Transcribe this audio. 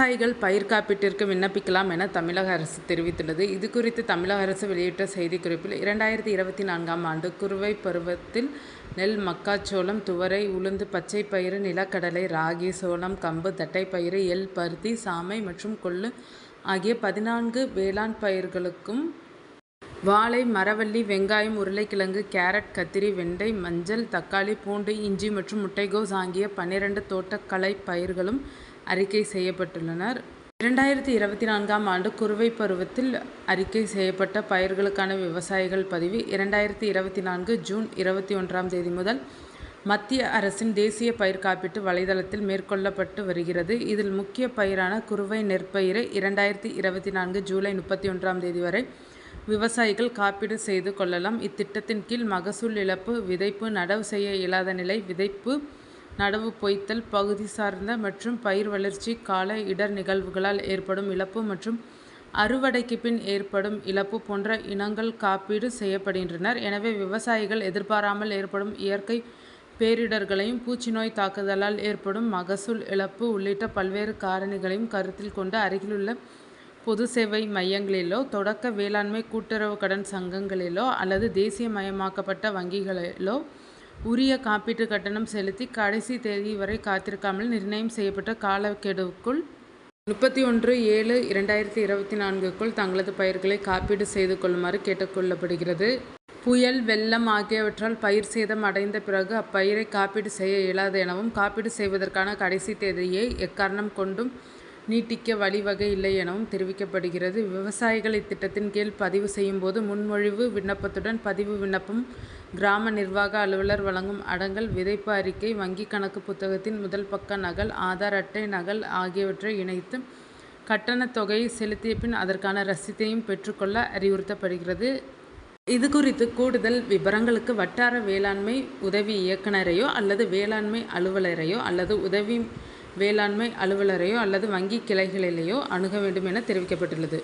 விவசாயிகள் பயிர் காப்பீட்டிற்கு விண்ணப்பிக்கலாம் என தமிழக அரசு தெரிவித்துள்ளது. இது குறித்து தமிழக அரசு வெளியிட்ட செய்திக்குறிப்பில், இரண்டாயிரத்தி இருபத்தி நான்காம் ஆண்டு குறுவை பருவத்தில் நெல், மக்காச்சோளம், துவரை, உளுந்து, பச்சை பயிறு நிலக்கடலை, ராகி, சோளம், கம்பு, தட்டைப்பயிறு, எள், பருத்தி, சாமை மற்றும் கொள்ளு ஆகிய பதினான்கு வேளாண் பயிர்களுக்கும், வாழை, மரவள்ளி, வெங்காயம், உருளைக்கிழங்கு, கேரட், கத்திரி, வெண்டை, மஞ்சள், தக்காளி, பூண்டு, இஞ்சி மற்றும் முட்டைகோஸ் ஆகிய பன்னிரண்டு தோட்டக்கலை பயிர்களும் அறிக்கை செய்யப்பட்டுள்ளனர். இரண்டாயிரத்தி இருபத்தி நான்காம் ஆண்டு குறுவை பருவத்தில் அறிக்கை செய்யப்பட்ட பயிர்களுக்கான விவசாயிகள் பதிவு, இரண்டாயிரத்தி இருபத்தி நான்கு ஜூன் இருபத்தி ஒன்றாம் தேதி முதல் மத்திய அரசின் தேசிய பயிர் காப்பீட்டு வலைதளத்தில் மேற்கொள்ளப்பட்டு வருகிறது. இதில் முக்கிய பயிரான குறுவை நெற்பயிரை இரண்டாயிரத்தி இருபத்தி நான்கு ஜூலை முப்பத்தி ஒன்றாம் தேதி வரை விவசாயிகள் காப்பீடு செய்து கொள்ளலாம். இத்திட்டத்தின் கீழ் மகசூல் இழப்பு, விதைப்பு, நடவு செய்ய இயலாத நிலை, விதைப்பு, நடவு பொய்த்தல், பகுதி சார்ந்த மற்றும் பயிர் வளர்ச்சி கால இடர் நிகழ்வுகளால் ஏற்படும் இழப்பு மற்றும் அறுவடைக்கு பின் ஏற்படும் இழப்பு போன்ற இனங்கள் காப்பீடு செய்யப்படுகின்றனர். எனவே, விவசாயிகள் எதிர்பாராமல் ஏற்படும் இயற்கை பேரிடர்களையும், பூச்சி நோய் தாக்குதலால் ஏற்படும் மகசூல் இழப்பு உள்ளிட்ட பல்வேறு காரணிகளையும் கருத்தில் கொண்டு அருகிலுள்ள பொது சேவை மையங்களிலோ, தொடக்க வேளாண்மை கூட்டுறவு கடன் சங்கங்களிலோ அல்லது தேசியமயமாக்கப்பட்ட வங்கிகளிலோ உரிய காப்பீட்டு கட்டணம் செலுத்தி, கடைசி தேதி வரை காத்திருக்காமல் நிர்ணயம் செய்யப்பட்ட காலக்கெடுவுக்குள் முப்பத்தி ஒன்று ஏழு இரண்டாயிரத்தி இருபத்தி நான்குக்குள் தங்களது பயிர்களை காப்பீடு செய்து கொள்ளுமாறு கேட்டுக்கொள்ளப்படுகிறது புயல், வெள்ளம் ஆகியவற்றால் பயிர் சேதம் அடைந்த பிறகு அப்பயிரை காப்பீடு செய்ய இயலாது எனவும், காப்பீடு செய்வதற்கான கடைசி தேதியை எக்காரணம் கொண்டும் நீட்டிக்க வழிவகை இல்லை எனவும் தெரிவிக்கப்படுகிறது. விவசாயிகள் இத்திட்டத்தின் கீழ் பதிவு செய்யும் போது முன்மொழிவு விண்ணப்பத்துடன் பதிவு விண்ணப்பம், கிராம நிர்வாக அலுவலர் வழங்கும் அடங்கல், விதைப்பு அறிக்கை, வங்கி கணக்கு புத்தகத்தின் முதல் பக்க நகல், ஆதார் அட்டை நகல் ஆகியவற்றை இணைத்து கட்டணத் தொகையை செலுத்திய பின் அதற்கான ரசீதையும் பெற்றுக்கொள்ள அறிவுறுத்தப்படுகிறது. இது குறித்து கூடுதல் விபரங்களுக்கு வட்டார வேளாண்மை உதவி இயக்குனரையோ அல்லது வேளாண்மை அலுவலரையோ அல்லது உதவி வேளாண்மை அலுவலரையோ அல்லது வங்கி கிளைகளிலேயோ அணுக வேண்டும் என தெரிவிக்கப்பட்டுள்ளது.